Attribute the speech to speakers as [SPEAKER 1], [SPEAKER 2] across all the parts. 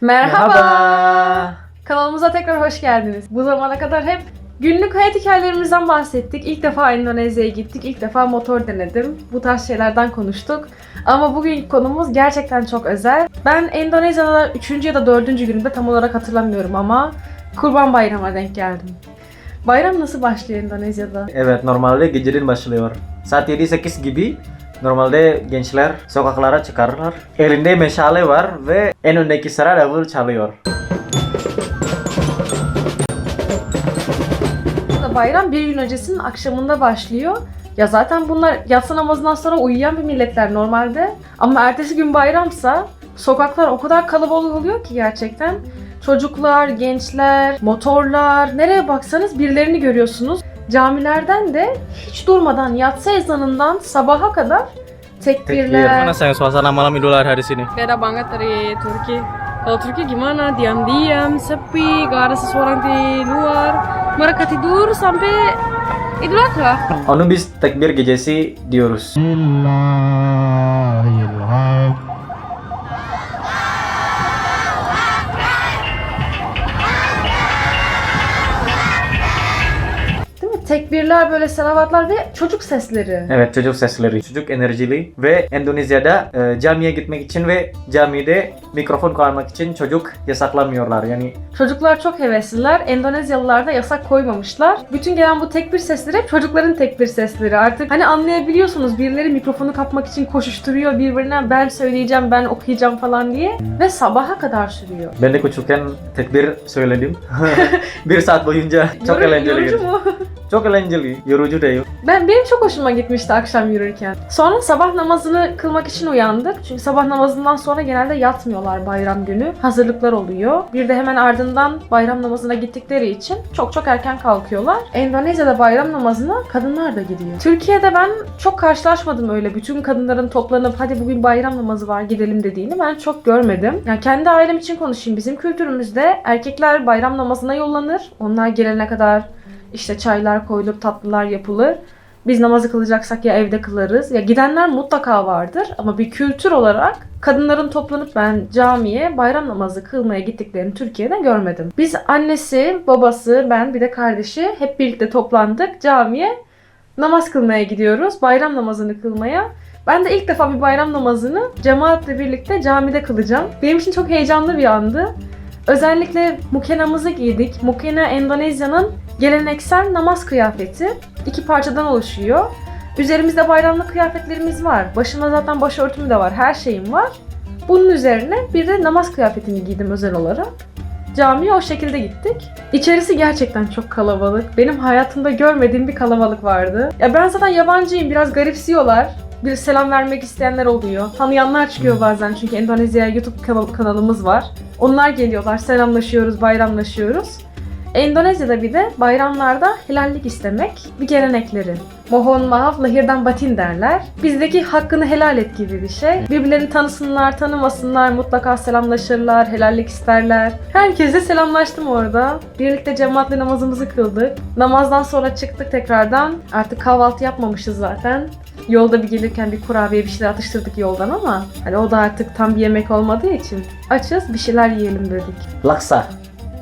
[SPEAKER 1] Merhaba.
[SPEAKER 2] Merhaba.
[SPEAKER 1] Kanalımıza tekrar hoş geldiniz. Bu zamana kadar hep günlük hayat hikayelerimizden bahsettik. İlk defa Endonezya'ya gittik. İlk defa motor denedim. Bu tarz şeylerden konuştuk. Ama bugün konumuz gerçekten çok özel. Ben Endonezya'da 3. ya da 4. günümde tam olarak hatırlamıyorum ama Kurban Bayramı'na denk geldim. Bayram nasıl başlıyor Endonezya'da?
[SPEAKER 2] Evet normalde gecenin başlıyor. Saat 7-8 gibi normalde gençler sokaklara çıkarlar. Elinde meşale var ve en öndeki sıra davul çalıyor.
[SPEAKER 1] Bayram bir gün öncesinin akşamında başlıyor. Ya zaten bunlar yatsı namazından sonra uyuyan bir milletler normalde. Ama ertesi gün bayramsa sokaklar o kadar kalabalık oluyor ki gerçekten. Çocuklar, gençler, motorlar, nereye baksanız birilerini görüyorsunuz. Camilerden de hiç durmadan yatsı ezanından sabaha kadar tekbirler,
[SPEAKER 2] Tekbir.
[SPEAKER 3] Mana sayang suasana malam Idul Adha di sini?
[SPEAKER 4] beda banget dari Turki. Kalau Turki gimana? Diam-diam, sepi, gak ada seseorang di luar. Mereka tidur sampai Idul Adha.
[SPEAKER 2] Onu biz tekbir gecesi diyoruz.
[SPEAKER 1] Tekbirler böyle salavatlar ve çocuk sesleri.
[SPEAKER 2] Evet çocuk sesleri, çocuk enerjili ve Endonezya'da e, camiye gitmek için ve camide mikrofon kullanmak için çocuk yasaklamıyorlar. Yani
[SPEAKER 1] Çocuklar çok hevesliler. Endonezyalılar da yasak koymamışlar. Bütün gelen bu tekbir sesleri hep çocukların tekbir sesleri. Artık hani anlayabiliyorsunuz birileri mikrofonu kapmak için koşuşturuyor birbirine ben söyleyeceğim ben okuyacağım falan diye. Ve sabaha kadar sürüyor.
[SPEAKER 2] ben de küçükken tekbir söyledim. bir saat boyunca çok
[SPEAKER 1] Yoru-
[SPEAKER 2] eğlenceli.
[SPEAKER 1] yorucu mu?
[SPEAKER 2] Çok eğlenceli. Yorucu değil.
[SPEAKER 1] Ben benim çok hoşuma gitmişti akşam yürürken. Sonra sabah namazını kılmak için uyandık. Çünkü sabah namazından sonra genelde yatmıyorlar bayram günü. Hazırlıklar oluyor. Bir de hemen ardından bayram namazına gittikleri için çok çok erken kalkıyorlar. Endonezya'da bayram namazına kadınlar da gidiyor. Türkiye'de ben çok karşılaşmadım öyle bütün kadınların toplanıp hadi bugün bayram namazı var gidelim dediğini ben çok görmedim. Yani kendi ailem için konuşayım. Bizim kültürümüzde erkekler bayram namazına yollanır. Onlar gelene kadar işte çaylar koyulur, tatlılar yapılır. Biz namazı kılacaksak ya evde kılarız ya gidenler mutlaka vardır ama bir kültür olarak kadınların toplanıp ben camiye bayram namazı kılmaya gittiklerini Türkiye'de görmedim. Biz annesi, babası, ben bir de kardeşi hep birlikte toplandık camiye namaz kılmaya gidiyoruz. Bayram namazını kılmaya. Ben de ilk defa bir bayram namazını cemaatle birlikte camide kılacağım. Benim için çok heyecanlı bir andı. Özellikle mukenamızı giydik. Mukena Endonezya'nın geleneksel namaz kıyafeti. İki parçadan oluşuyor. Üzerimizde bayramlık kıyafetlerimiz var. Başıma zaten başörtümü de var. Her şeyim var. Bunun üzerine bir de namaz kıyafetini giydim özel olarak. Camiye o şekilde gittik. İçerisi gerçekten çok kalabalık. Benim hayatımda görmediğim bir kalabalık vardı. Ya ben zaten yabancıyım. Biraz garipsiyorlar. Bir selam vermek isteyenler oluyor. Tanıyanlar çıkıyor bazen çünkü Endonezya YouTube kanal- kanalımız var. Onlar geliyorlar, selamlaşıyoruz, bayramlaşıyoruz. Endonezya'da bir de bayramlarda helallik istemek bir gelenekleri. Mohon maaf lahirdan batin derler. Bizdeki hakkını helal et gibi bir şey. Birbirlerini tanısınlar, tanımasınlar, mutlaka selamlaşırlar, helallik isterler. Herkese selamlaştım orada. Birlikte cemaatle namazımızı kıldık. Namazdan sonra çıktık tekrardan. Artık kahvaltı yapmamışız zaten. Yolda bir gelirken bir kurabiye bir şeyler atıştırdık yoldan ama hani o da artık tam bir yemek olmadığı için açız bir şeyler yiyelim dedik.
[SPEAKER 2] Laksa.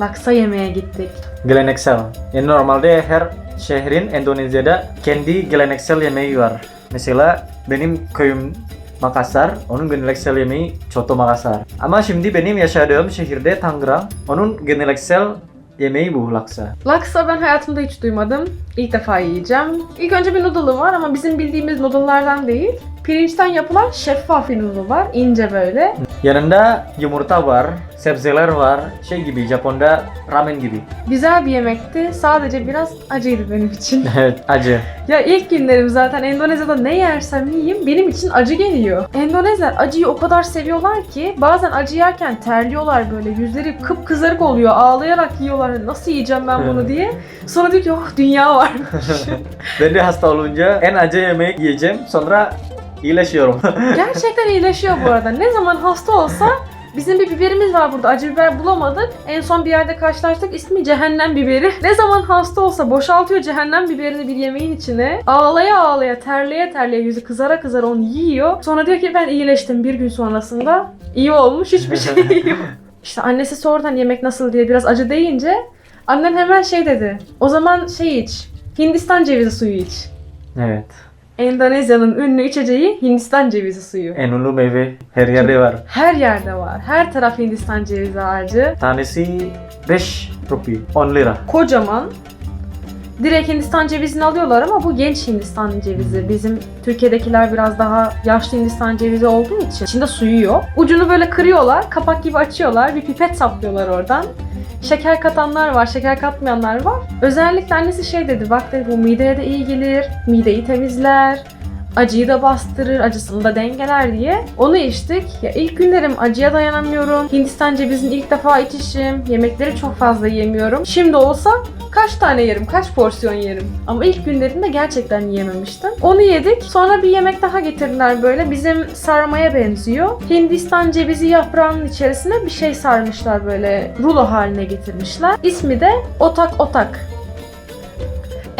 [SPEAKER 1] Laksa yemeye gittik.
[SPEAKER 2] Geleneksel. Yani normalde her şehrin Endonezya'da kendi geleneksel yemeği var. Mesela benim köyüm Makassar, onun geleneksel yemeği Coto Makassar. Ama şimdi benim yaşadığım şehirde Tangerang, onun geleneksel yemeği bu laksa.
[SPEAKER 1] Laksa ben hayatımda hiç duymadım. İlk defa yiyeceğim. İlk önce bir noodle'ı var ama bizim bildiğimiz noodle'lardan değil. Pirinçten yapılan şeffaf bir noodle var. ince böyle.
[SPEAKER 2] Yanında yumurta var, sebzeler var, şey gibi Japon'da ramen gibi.
[SPEAKER 1] Güzel bir yemekti. Sadece biraz acıydı benim için.
[SPEAKER 2] Evet, acı.
[SPEAKER 1] Ya ilk günlerim zaten Endonezya'da ne yersem yiyeyim benim için acı geliyor. Endonezler acıyı o kadar seviyorlar ki bazen acı yerken terliyorlar böyle yüzleri kıpkızarık oluyor ağlayarak yiyorlar nasıl yiyeceğim ben bunu diye. Sonra diyor ki oh dünya var.
[SPEAKER 2] Ben de hasta olunca en acı yemeği yiyeceğim, sonra iyileşiyorum.
[SPEAKER 1] Gerçekten iyileşiyor bu arada. Ne zaman hasta olsa Bizim bir biberimiz var burada. Acı biber bulamadık. En son bir yerde karşılaştık. İsmi cehennem biberi. Ne zaman hasta olsa boşaltıyor cehennem biberini bir yemeğin içine. Ağlaya ağlaya, terleye terleye, yüzü kızara kızara onu yiyor. Sonra diyor ki ben iyileştim bir gün sonrasında. İyi olmuş hiçbir şey yok. İşte annesi sonradan yemek nasıl diye biraz acı deyince annen hemen şey dedi. O zaman şey iç. Hindistan cevizi suyu iç.
[SPEAKER 2] Evet.
[SPEAKER 1] Endonezya'nın ünlü içeceği Hindistan cevizi suyu.
[SPEAKER 2] En ulu meyve her yerde var.
[SPEAKER 1] Her yerde var. Her taraf Hindistan cevizi ağacı.
[SPEAKER 2] Tanesi 5 rupiah, 10 lira.
[SPEAKER 1] Kocaman. Direkt Hindistan cevizini alıyorlar ama bu genç Hindistan cevizi. Bizim Türkiye'dekiler biraz daha yaşlı Hindistan cevizi olduğu için içinde suyu yok. Ucunu böyle kırıyorlar, kapak gibi açıyorlar, bir pipet saplıyorlar oradan. Şeker katanlar var, şeker katmayanlar var. Özellikle annesi şey dedi, bak dedi bu mideye de iyi gelir, mideyi temizler, acıyı da bastırır, acısını da dengeler diye. Onu içtik. Ya ilk günlerim acıya dayanamıyorum. Hindistan cevizini ilk defa içişim. Yemekleri çok fazla yemiyorum. Şimdi olsa kaç tane yerim, kaç porsiyon yerim. Ama ilk günlerinde gerçekten yiyememiştim. Onu yedik. Sonra bir yemek daha getirdiler böyle. Bizim sarmaya benziyor. Hindistan cevizi yaprağının içerisine bir şey sarmışlar böyle. Rulo haline getirmişler. İsmi de otak otak.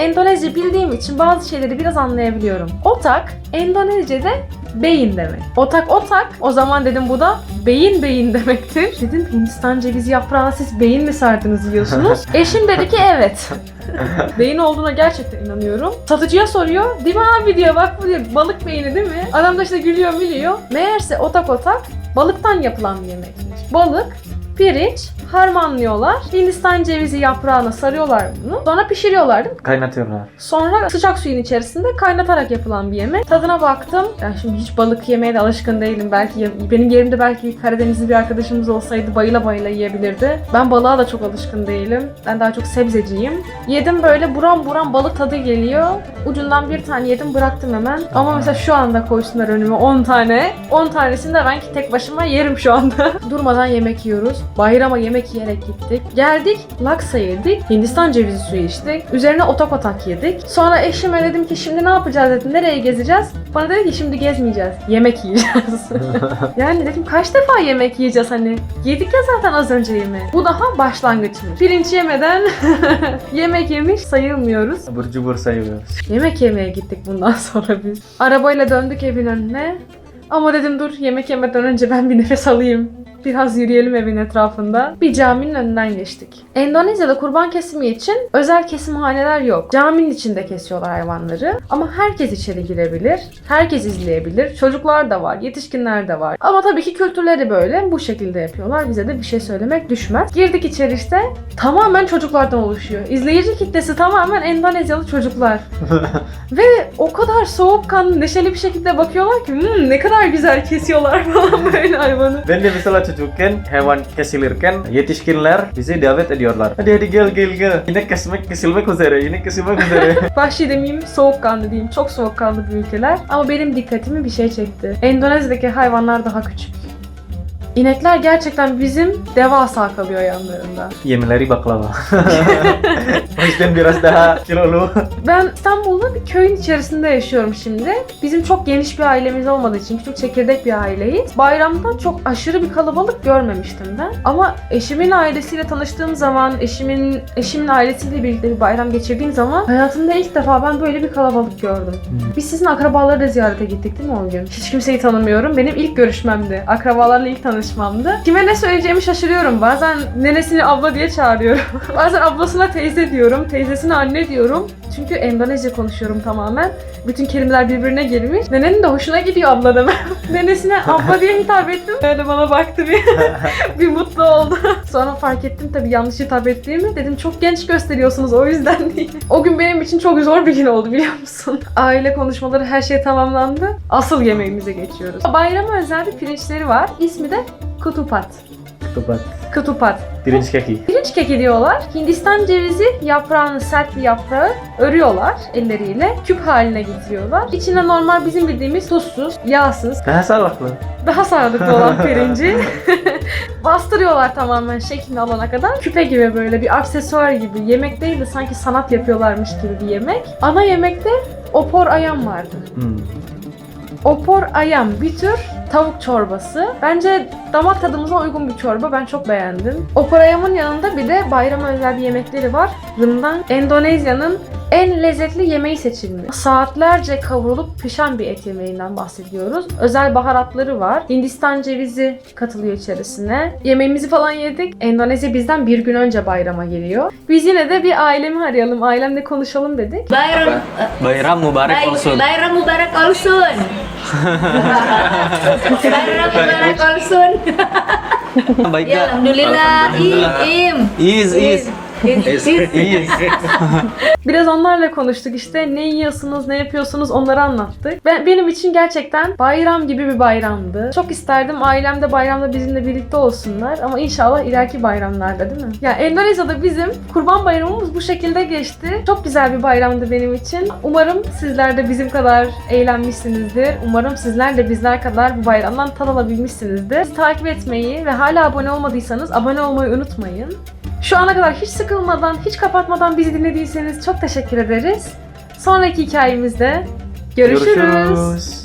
[SPEAKER 1] Endonezce bildiğim için bazı şeyleri biraz anlayabiliyorum. Otak Endonezce'de beyin demek. Otak otak o zaman dedim bu da beyin beyin demektir. Dedim Hindistan cevizi yaprağına siz beyin mi sardınız diyorsunuz. Eşim dedi ki evet. beyin olduğuna gerçekten inanıyorum. Satıcıya soruyor. Değil mi abi diyor bak bu diyor balık beyni değil mi? Adam da işte gülüyor gülüyor. Meğerse otak otak balıktan yapılan bir yemekmiş. Balık, pirinç harmanlıyorlar. Hindistan cevizi yaprağına sarıyorlar bunu. Sonra pişiriyorlar değil mi?
[SPEAKER 2] Kaynatıyorlar.
[SPEAKER 1] Sonra sıcak suyun içerisinde kaynatarak yapılan bir yemek. Tadına baktım. Yani şimdi hiç balık yemeye de alışkın değilim. Belki benim yerimde belki Karadenizli bir arkadaşımız olsaydı bayıla bayıla yiyebilirdi. Ben balığa da çok alışkın değilim. Ben daha çok sebzeciyim. Yedim böyle buram buram balık tadı geliyor. Ucundan bir tane yedim bıraktım hemen. Ama mesela şu anda koysunlar önüme 10 tane. 10 tanesini de ben ki tek başıma yerim şu anda. Durmadan yemek yiyoruz. Bayrama yemek yiyerek gittik. Geldik laksa yedik. Hindistan cevizi suyu içtik. Üzerine otak otak yedik. Sonra eşime dedim ki şimdi ne yapacağız dedim. Nereye gezeceğiz? Bana dedi ki şimdi gezmeyeceğiz. Yemek yiyeceğiz. yani dedim kaç defa yemek yiyeceğiz hani. Yedik ya zaten az önce yemeği. Bu daha başlangıçmış. Pirinç yemeden yemek yemiş sayılmıyoruz.
[SPEAKER 2] Abur cubur sayıyoruz.
[SPEAKER 1] Yemek yemeye gittik bundan sonra biz. Arabayla döndük evin önüne. Ama dedim dur yemek yemeden önce ben bir nefes alayım. Biraz yürüyelim evin etrafında. Bir caminin önünden geçtik. Endonezya'da kurban kesimi için özel kesimhaneler yok. Caminin içinde kesiyorlar hayvanları. Ama herkes içeri girebilir. Herkes izleyebilir. Çocuklar da var, yetişkinler de var. Ama tabii ki kültürleri böyle. Bu şekilde yapıyorlar. Bize de bir şey söylemek düşmez. Girdik içeri işte. Tamamen çocuklardan oluşuyor. İzleyici kitlesi tamamen Endonezyalı çocuklar. Ve o kadar soğukkanlı, neşeli bir şekilde bakıyorlar ki "Hmm, ne kadar güzel kesiyorlar falan böyle hayvanı.
[SPEAKER 2] Ben de mesela çocukken hewan kesilirken yetişkinler bizi davet ediyorlar. Hadi hadi gel gel gel. Yine kesmek kesilmek üzere. Yine kesilmek üzere.
[SPEAKER 1] Vahşi demeyeyim, soğukkanlı diyeyim. Çok soğukkanlı bir ülkeler. Ama benim dikkatimi bir şey çekti. Endonezya'daki hayvanlar daha küçük. İnekler gerçekten bizim devasa kalıyor yanlarında.
[SPEAKER 2] Yemeleri baklava. o yüzden biraz daha kilolu.
[SPEAKER 1] Ben İstanbul'da bir köyün içerisinde yaşıyorum şimdi. Bizim çok geniş bir ailemiz olmadığı için küçük çekirdek bir aileyiz. Bayramda çok aşırı bir kalabalık görmemiştim ben. Ama eşimin ailesiyle tanıştığım zaman, eşimin eşimin ailesiyle birlikte bir bayram geçirdiğim zaman hayatımda ilk defa ben böyle bir kalabalık gördüm. Biz sizin akrabaları da ziyarete gittik değil mi o gün? Hiç kimseyi tanımıyorum. Benim ilk görüşmemdi. Akrabalarla ilk tanışmamdı. Kime ne söyleyeceğimi şaşırıyorum. Bazen nenesini abla diye çağırıyorum. Bazen ablasına teyze diyorum. Teyzesine anne diyorum. Çünkü Endonezya konuşuyorum tamamen. Bütün kelimeler birbirine girmiş. Nenenin de hoşuna gidiyor abla demem. Nenesine abla diye hitap ettim. Öyle bana baktı bir. bir mutlu oldu. Sonra fark ettim tabii yanlış hitap ettiğimi. Dedim çok genç gösteriyorsunuz o yüzden değil. O gün benim için çok zor bir gün oldu biliyor musun? Aile konuşmaları her şey tamamlandı. Asıl yemeğimize geçiyoruz. Bayrama özel bir pirinçleri var. İsmi de kutupat.
[SPEAKER 2] Ketupat.
[SPEAKER 1] Kutupat.
[SPEAKER 2] Pirinç keki.
[SPEAKER 1] Pirinç keki diyorlar. Hindistan cevizi yaprağını sert bir yaprağı örüyorlar elleriyle. Küp haline getiriyorlar. İçine normal bizim bildiğimiz tuzsuz, yağsız,
[SPEAKER 2] Daha sağlıklı.
[SPEAKER 1] daha sağlıklı olan pirinci bastırıyorlar tamamen şeklini alana kadar. Küpe gibi böyle bir aksesuar gibi. Yemek değil de sanki sanat yapıyorlarmış gibi bir yemek. Ana yemekte opor ayam vardı.
[SPEAKER 2] Hmm.
[SPEAKER 1] Opor ayam bir tür tavuk çorbası. Bence damak tadımıza uygun bir çorba. Ben çok beğendim. Oparayamın yanında bir de bayrama özel bir yemekleri var. Rından Endonezya'nın en lezzetli yemeği seçilmiş. Saatlerce kavrulup pişen bir et yemeğinden bahsediyoruz. Özel baharatları var. Hindistan cevizi katılıyor içerisine. Yemeğimizi falan yedik. Endonezya bizden bir gün önce bayrama geliyor. Biz yine de bir ailemi arayalım, ailemle konuşalım dedik.
[SPEAKER 5] Bayram
[SPEAKER 3] Bayram Mubarak
[SPEAKER 5] Bay-
[SPEAKER 3] olsun.
[SPEAKER 5] Bayram Mubarak olsun. Barang kepala
[SPEAKER 3] kolsun.
[SPEAKER 5] Ya, alhamdulillah.
[SPEAKER 3] Alhamdulillah. Im.
[SPEAKER 5] Is. is.
[SPEAKER 3] Is.
[SPEAKER 1] Biraz onlarla konuştuk işte ne yiyorsunuz, ne yapıyorsunuz onları anlattık. Ben, benim için gerçekten bayram gibi bir bayramdı. Çok isterdim ailem de bayramda bizimle birlikte olsunlar ama inşallah ileriki bayramlarda değil mi? Ya Endonezya'da bizim kurban bayramımız bu şekilde geçti. Çok güzel bir bayramdı benim için. Umarım sizler de bizim kadar eğlenmişsinizdir. Umarım sizler de bizler kadar bu bayramdan tad alabilmişsinizdir. Bizi takip etmeyi ve hala abone olmadıysanız abone olmayı unutmayın. Şu ana kadar hiç sıkılmadan, hiç kapatmadan bizi dinlediyseniz çok teşekkür ederiz. Sonraki hikayemizde görüşürüz.